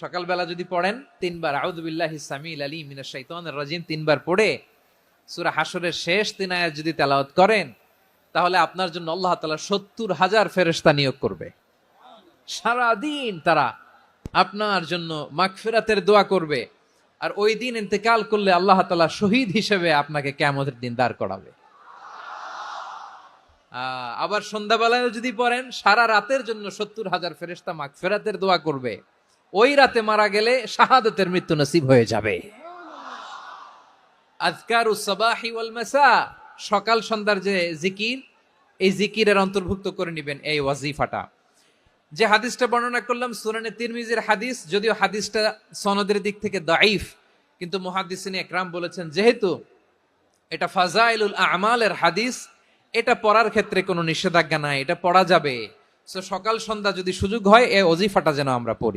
সকালবেলা যদি পড়েন, তিনবার আউদুবিল্লাহ সামিল আলী মিনা শাইতানির রাজিম তিনবার পড়ে সুরা হাসরের শেষ তিন আয়াত যদি তেলাওয়াত করেন, তাহলে আপনার জন্য আল্লাহ তালা সত্তর হাজার ফেরেশতা নিয়োগ করবে। সারা দিন তারা আপনার জন্য মাগফিরাতের দোয়া করবে আর ওই দিন ইন্তেকাল করলে আল্লাহ তাআলা শহীদ হিসেবে আপনাকে কেমতের দিন দাঁড় করাবে। আবার সন্ধ্যাবেলায় যদি পড়েন, সারা রাতের জন্য সত্তর হাজার ফেরেস্তা মাগফিরাতের দোয়া করবে। ওই রাতে মারা গেলে শাহাদতের মৃত্যু নসিব হয়ে যাবে। আজকারু সকাল সন্ধ্যার যে জিকির, এই জিকিরের অন্তর্ভুক্ত করে নেবেন এই ওয়াজিফাটা। যে হাদিসটা বর্ণনা করলাম সুরানে তিরমিজির হাদিস, যদিও হাদিসটা সনদের দিক থেকে দাইফ কিন্তু মুহাদ্দিসিন একরাম বলেছেন, যেহেতু এটা ফাজাইলুল আমালের হাদিস, এটা পড়ার ক্ষেত্রে কোনো নিষেধাজ্ঞা নাই, এটা পড়া যাবে। সো সকাল সন্ধ্যা যদি সুযোগ হয়, এই অজিফাটা যেন আমরা পড়ি।